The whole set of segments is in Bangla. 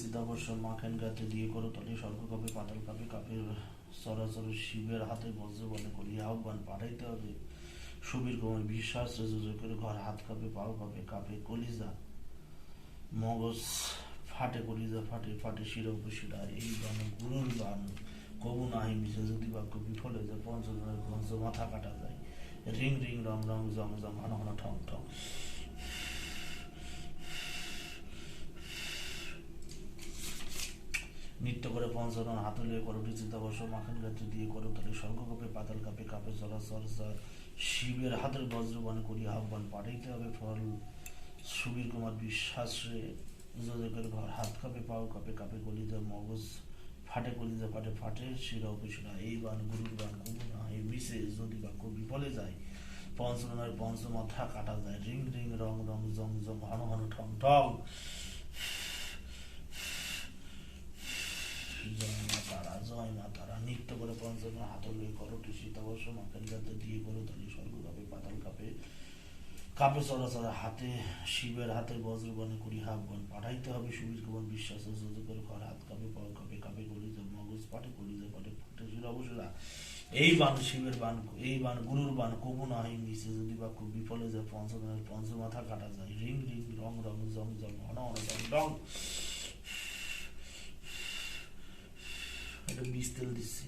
চিতাবর্ষ মাখেন গাতে দিয়ে করো তলে স্বর্গ কাপে পাতাল কাপে কাপে সরাসরি শিবের হাতে বজ্র বলে করি আহ্বান পাঠাইতে হবে। সুবীর কুমার বিশ্বাস রেজুজো করে ঘর হাত কাপে, পাও কাপে কাপে কলিজা। মগজ ফাটে কলিজা, ফাটে ফাটে শিরা উপশিরা এই গান গুরুর গান কবু নাহি মিশে যদি বাক্য বিফলে যায় পঞ্চজনের পঞ্চ মাথা কাটা যায়। রিং রিং, রং রং জং জং হন হন, ঠং ঠং। নৃত্য করে পঞ্চরণ হাতুলে করোটি চিতাবর্ষ মাখন গাত্র দিয়ে করো তাহলে স্বর্গ কাপে, পাতাল কাপে কাপে চলাচল শিবের হাতের বজ্রবান করি আহ্বান, পাঠাইতে হবে ফল, সুবীর কুমার বিশ্বাস রে যোজকের ঘর হাত কাপে, পাও কাপে কাপে গলিতে মগজ ফাটে কলিতে ফাটে ফাটে, শিরা উপশিরা এই বান, গুরুর বান কবু না এই মিশে, যদি বাক্য বিফলে যায় পঞ্চমের পঞ্চমাথা কাটা যায়, রিং রিং, রং রং জং জং হন হন ঠং ঠং জয় তারা জয় মা তারা নৃত্য করে পঞ্চমে হাতলে করোটি শীতাবর্ষ মাখেন গাতে দিয়ে করো তালি স্বর্গ কাপে পাতাল কাপে কাপে চলাচল হাতে শিবের হাতে বজ্রবনে করি হাবগণ পাঠাইতে হবে সুবীর কুমার বিশ্বাস যোজকের ঘর হাত কাপে পাও কাপে কাপে কলিজা মগজ পাটে কলিজা পাটে ফাটে শিরা অবসরা এই বান শিবের বান, এই বান গুরুর বান, কবু না হয় মিশে যদি বা খুব বিফলে যায় পঞ্চমের পঞ্চমাথা কাটা যায়, রিং রিং, রং রং জং জং হন হন জং জং এটা বিষ তেল দিচ্ছি।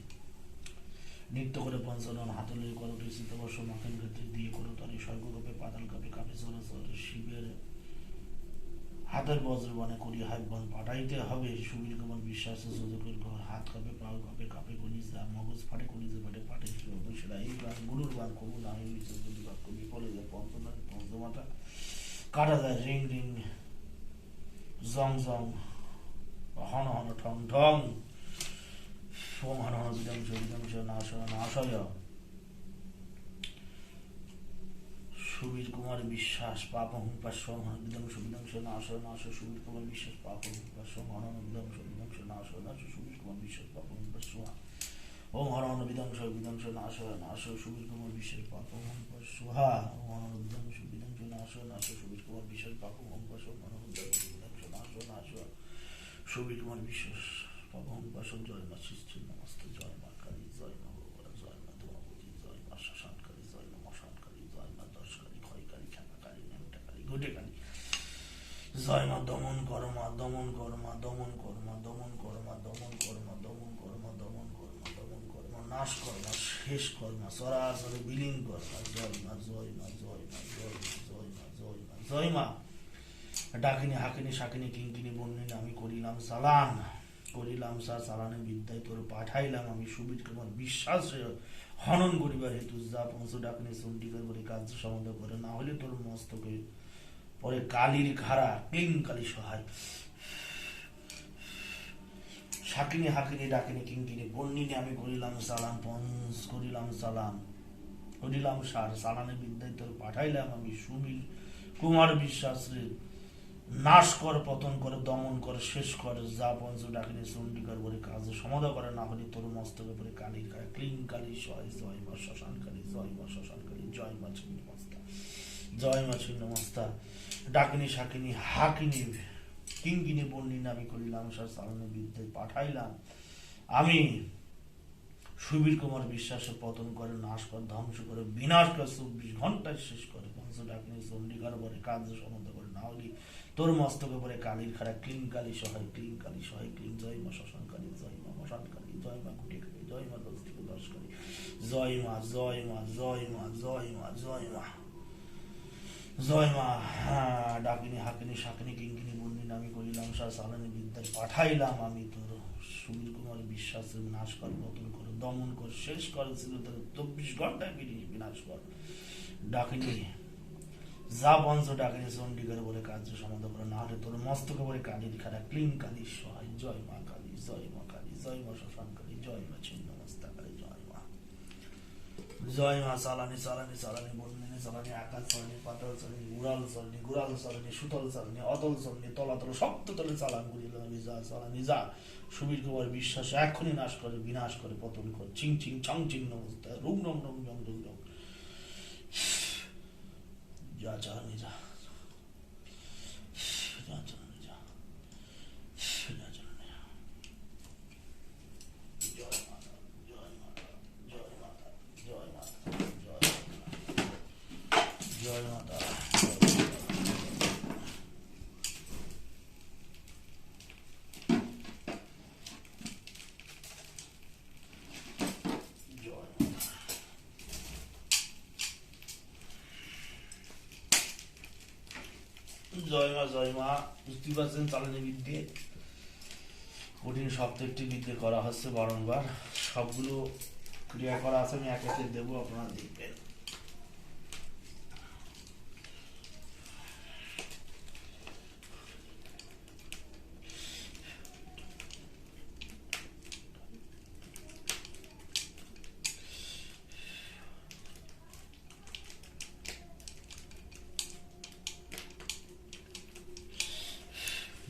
নৃত্য করে পঞ্চানন হাতলে করো শীতবর্ষ মাখন ক্ষেত্রে দিয়ে করো তারি স্বর্গ কাপে পাতাল কাপে কাপে চলাচল শিবের হাতের বজ্র বনে করি, হাত বন পাঠাইতে হবে, সুবীর কুমার বিশ্বাস সুযোগের ঘর, হাত কাপে, পাও কাপে কাপে করি যা মগজ ফাটে করি ফাটে ফাটে সেটা এই গান গুরুর গান কবু না এই যদি বাক্য বিফলে যায় পঞ্চমার পঞ্চমাটা কাটা যায়, রিং রিং, জং জং, হন হন, ঠং ঠং। সোম হন হন বিদংশ নাশ নাশয় সুবীর কুমার বিশ্বাস পাপ হুঙ্কার সোম হন বিদংশ বিদংশ নাশ নাশ সুবীর কুমার বিশ্বাস পাপ হুঙ্কার হন বিদংশ বিদংশ নাশ নাশ সুবীর কুমার বিশ্বাস পাপ হুঙ্কার সোহা ওম হর হন বিদংশ বিদংশ নাশ নাশ সুবীর কুমার বিশ্বাস পাপ হুঙ্কার সোহা ওম হর হন বিদংশ বিদংশ নাশ নাশ সুবীর কুমার বিশ্বাস পাপ হুঙ্কার হন বিদংশ বিদংশ নাশ নাশ সুবীর কুমার বিশ্বাস ভগবান জয় মা জয় মা কালী জয় মা জয় মা ধূমাবতী জয় মা জয় মা মশানকালী জয় মা দশকালী ক্ষয়কালী ক্ষেমাকালী নেমটাকালী ঘটেকালী জয় মা দমন করমা দমন করমা দমন করমা দমন করমা দমন করমা দমন করমা দমন করমা দমন নাশ করমা শেষ করমা সরাসরি বিলীন করমা জয় মা জয় মা জয় মা জয় মা জয় মা জয় মা জয় মা ডাকিনি হাকিনি শাকিনি কিঙ্কিনি বন্যিনি আমি করিলাম সালান করিলাম সা চালানে বিদ্যায় তোর পাঠাইলাম, আমি সুবিধ কুমার বিশ্বাস হনন করিবার হেতু যা পৌঁছ ডাকনি চন্ডিকার করে কার্য সমাধা করে, না হলে তোর মস্তকে পরে কালির ঘাড়া ক্লিং কালি সহায়। শাকিনি হাকিনি ডাকিনি কিঙ্কিনি বন্যিনি আমি করিলাম সালাম, পঞ্চ করিলাম সালাম। করিলাম সার সালানে বিদ্যায় তোর পাঠাইলাম, আমি সুবীর কুমার বিশ্বাস রে নাশ কর, পতন করে, দমন করে, শেষ করে, যা পঞ্চ ডাকিনি চন্ডিকার বলে কাজ সমাধা করে, না হলে তোর মস্তকে পরে গায়ে ক্লিং কালী, জয় জয় মা শ্মশান কালী, জয় মা শ্মশান কালী, জয় মা ছিন্ন মস্তা, জয় মা ছিন্ন মস্তা, ডাকিনি শাকিনি হাকিনি কিঙ্কিনি বন্যিন আমি করিলাম সার চালনে বিদ্যায় পাঠাইলাম। আমি সুবীর কুমার বিশ্বাসের পতন করে, নাশ করে, ধ্বংস করে, বিনাশ করে, চব্বিশ ঘন্টায় শেষ করে পঞ্চ ডাকিনি চন্ডিকার বলে কাজ সমাধা করে। না হলে তোর মস্তকে পরে কালীর খাড়া ক্লিং কালী সহায় ক্লিং কালী সহায় ক্লিং জয় মা শ্মশান কালী, জয় মা মশান কালী, জয় মা কুটি কালী, জয় মা দশ থেকে দশ কালী, জয় মা জয় মা জয় মা জয় মা জয় মা জয় মা হ্যাঁ ডাকিনি, হাকিনি, শাকিনি, কিঙ্কিনি বন্দিন আমি করিলাম সা সালানি বিদ্যায় পাঠাইলাম আমি তোর সুবীর কুমার বিশ্বাসের নাশ কর পতন কর, দমন কর, শেষ করেছিল তোর চব্বিশ ঘন্টায় বিনাশ কর। ডাকিনি যা বংশ ডাকিনি চন্ডিগড় বলে কার্য সমাধান করে না হলে তোর মস্তকে বলে কালীর খারা ক্লিং কালী সহায়, জয় মা কালী, জয় মা কালী, জয় মা শ্মশান কালী, জয় মা ছিন্ন মস্তা কালী, জয় মা। জয় মা চালানি চালানি চালানি বন্দিনী চালানি আকাশ চালানি পাতাল চালানি উড়াল চালানি গুড়াল চালানি সুতল চালানি অতল চালানি তলাতল সপ্ত তলে চালান আমি যা চালানি যা। সুবীর কুমার বিশ্বাস এখনই নাশ করে, বিনাশ করে, পতন করে, চিং চিং চং চিং নমস্তা রুম, রম রম রম রম রম John, জয় মা জয় মা বুঝতে পারছেন, চালানি বিদ্যে। কঠিন একটি বিদ্যে করা হচ্ছে বারংবার। সবগুলো ক্রিয়া করা আছে, আমি এক একে দেবো, আপনারা দেখবেন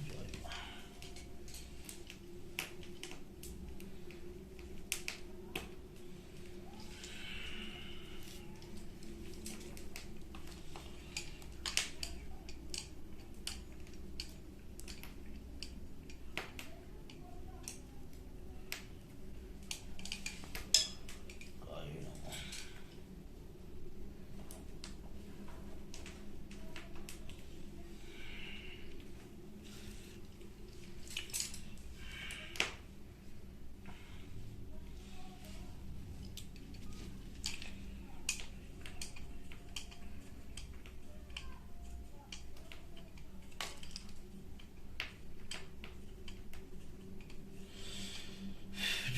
জয় মা জয় নমঃ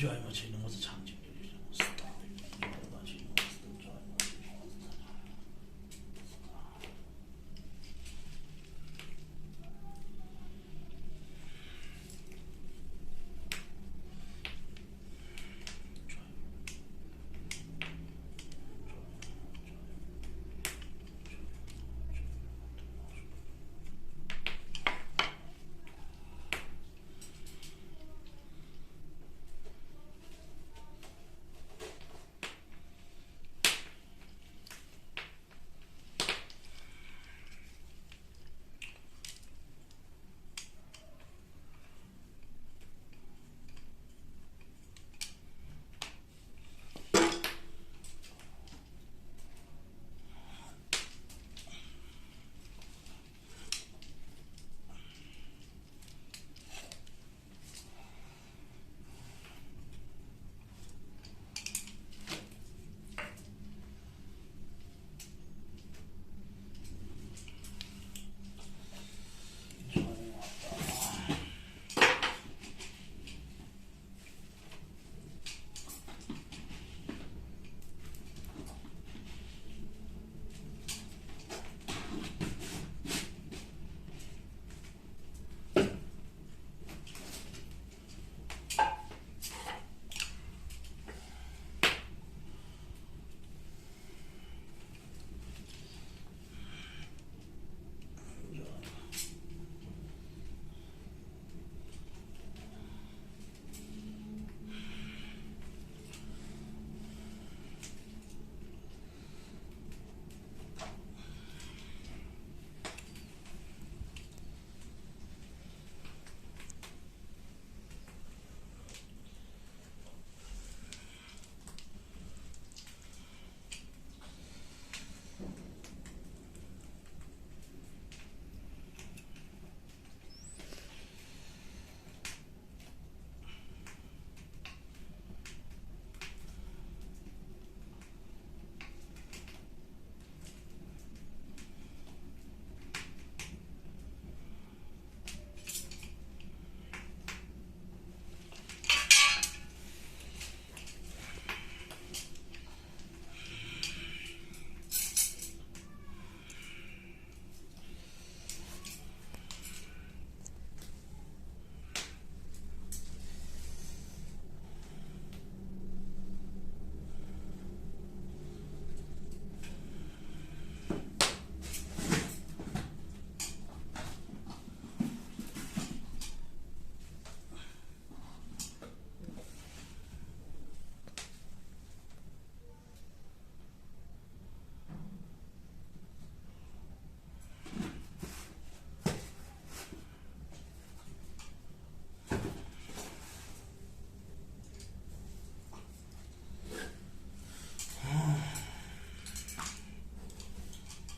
জয় মা ছিল নমস্তে ছামছি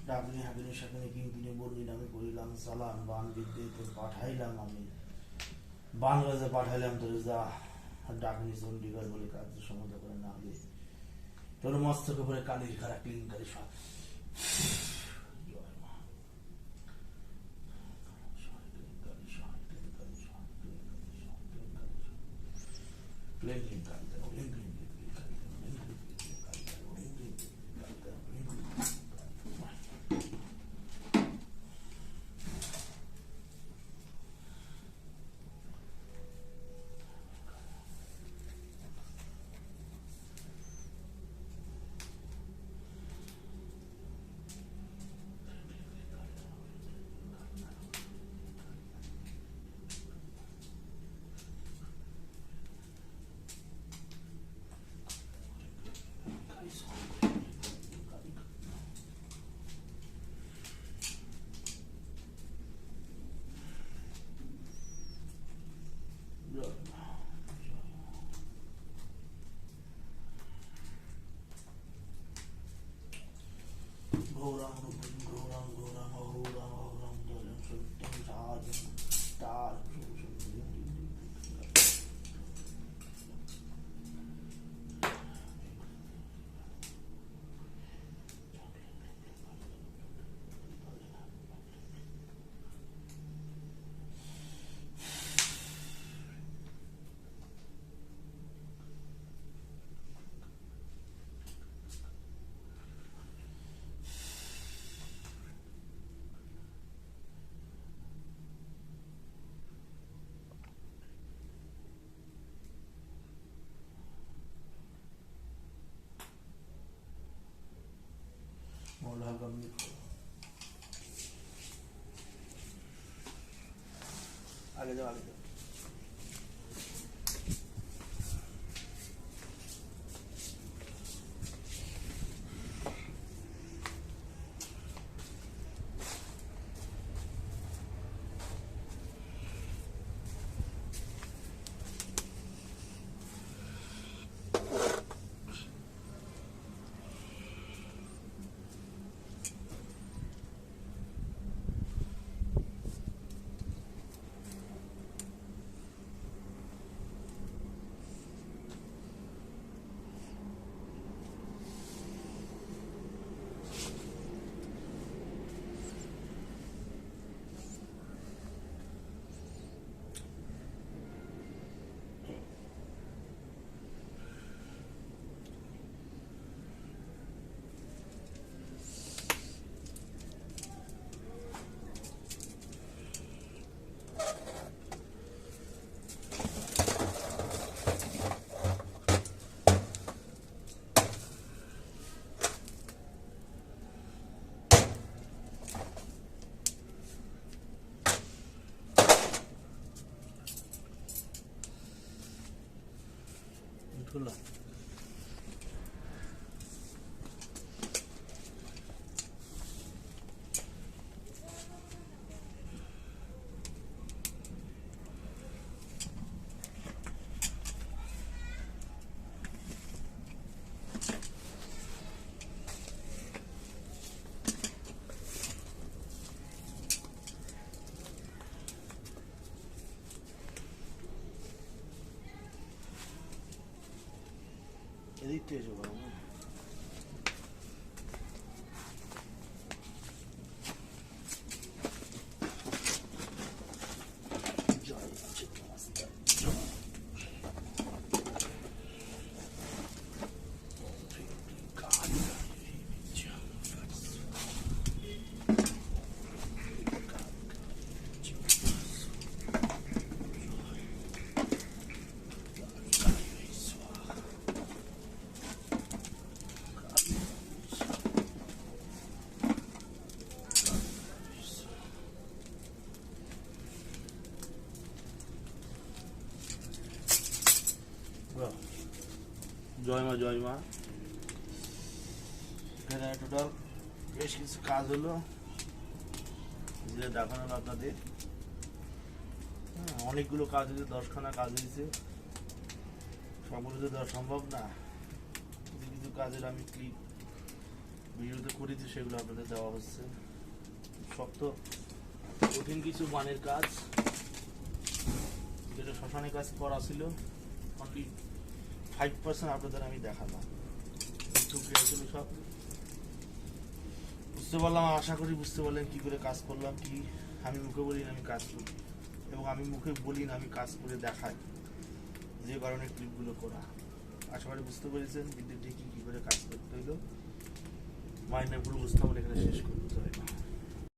ডাকনি হাকিনি সাকিনি কিঙ্কিনি বর্ণিন আমি করিলাম সালাম, বান বিদ্যে তোর পাঠাইলাম আমি। বান রাজা পাঠাইলাম তোর যা ডাকনি চণ্ডীগড় বলে কার্য সমুদ্র করে না তোর মস্তকে ভরে কালির খারা ক্লিনকারী সব who's 那个叫啥？الله ihtiyacı var. জয় মা জয় মা। এখানে টোটাল বেশ কিছু কাজ হলো। দেখানো হলো আপনাদের। হ্যাঁ, অনেকগুলো কাজ হয়েছে দশখানা কাজ হয়েছে। সবগুলো তো দেওয়া সম্ভব না। কিছু কিছু কাজের আমি ক্লিপ ভিডিওতে করেছি সেগুলো আপনাদের দেওয়া হচ্ছে। শক্ত কঠিন কিছু মানের কাজ। যেটা শ্মশানে কাজ করা ছিল অনলি ফাইভ পার্সেন্ট আপনাদের আমি দেখালাম ছিল সব। বুঝতে পারলাম আশা করি বুঝতে পারলেন কি করে কাজ করলাম কি আমি মুখে বলি না আমি কাজ করি। এবং আমি মুখে বলি না আমি কাজ করে দেখাই যে কারণে ক্লিপগুলো করা। আশা করি বুঝতে পেরেছেন ভিডিওটি কি কি করে কাজ করতে হইল। মাইনারগুলো বুঝতে হবে এখানে শেষ করতে হয়